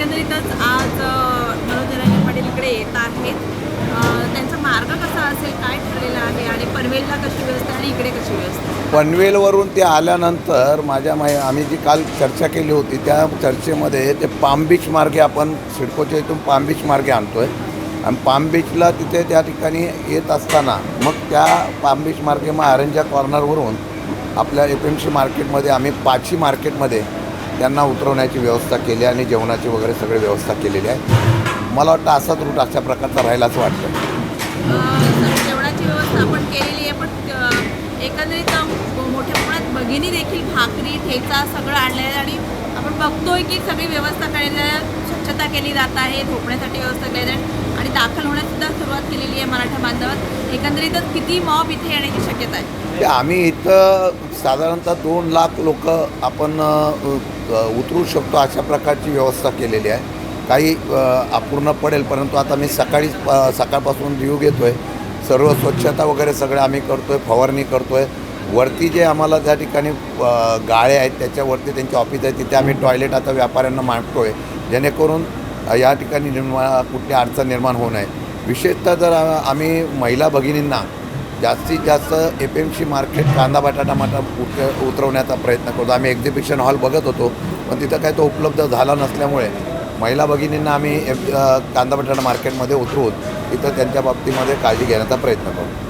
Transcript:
एकंदरीतच आज मनोज पाटील इकडे येत आहेत. त्यांचा मार्ग कसा असेल काय ठरलेला आहे आणि पनवेलला कशी व्यवस्था आणि इकडे कशी व्यवस्था पनवेलवरून ते आल्यानंतर माझ्या माहि आम्ही जी काल चर्चा केली होती त्या चर्चेमध्ये ते पाम बीच मार्गे आपण सिडकोच्या इथून पाम बीच मार्गे आणतो आहे आणि पाम बीचला तिथे त्या ठिकाणी येत असताना मग त्या पाम बीच मार्गे मग आरंजा कॉर्नरवरून आपल्या एफ एम सी मार्केटमध्ये आम्ही पाची मार्केटमध्ये त्यांना उतरवण्याची व्यवस्था केली आणि जेवणाची वगैरे सगळी व्यवस्था केलेली आहे. मला वाटतं असाच रूट अशा प्रकारचा राहिला असं वाटतं. जेवणाची व्यवस्था आपण केलेली आहे पण एकंदरीत मोठ्या प्रमाणात भगिनी देखील भाकरी ठेचा सगळं आणलं आहे आणि आपण बघतोय की सगळी व्यवस्था केलेली स्वच्छता केली जात आहे झोपण्यासाठी व्यवस्था केली आहे आणि दाखल होण्यासुद्धा सुरुवात केलेली आहे मराठा बांधवात. एकंदरीतच किती मॉब इथे येण्याची शक्यता आहे? आम्ही इथं साधारणतः दोन लाख लोक आपण उतरू शकतो अशा प्रकारची व्यवस्था केलेली आहे. काही अपूर्ण पडेल परंतु आता मी सकाळीच सकाळपासून रिव्ह्यू घेतो आहे सर्व स्वच्छता वगैरे सगळं आम्ही करतो आहे फवारणी करतो आहे वरती जे आम्हाला त्या ठिकाणी गाळे आहेत त्याच्यावरती त्यांचे ऑफिस आहे तिथे आम्ही टॉयलेट आता व्यापाऱ्यांना मांडतो आहे जेणेकरून या ठिकाणी निर्माण कुठली अडचण निर्माण होऊ नये. विशेषतः जर आम्ही महिला भगिनींना जास्तीत जास्त एफ एम सी मार्केट कांदा बटाटा मटा उत उतरवण्याचा प्रयत्न करतो. आम्ही एक्झिबिशन हॉल बघत होतो पण तिथं काय तो उपलब्ध झाला नसल्यामुळे महिला भगिनींना आम्ही एफ कांदा बटाटा मार्केटमध्ये उतरवून तिथं त्यांच्या बाबतीमध्ये काळजी घेण्याचा प्रयत्न करतो.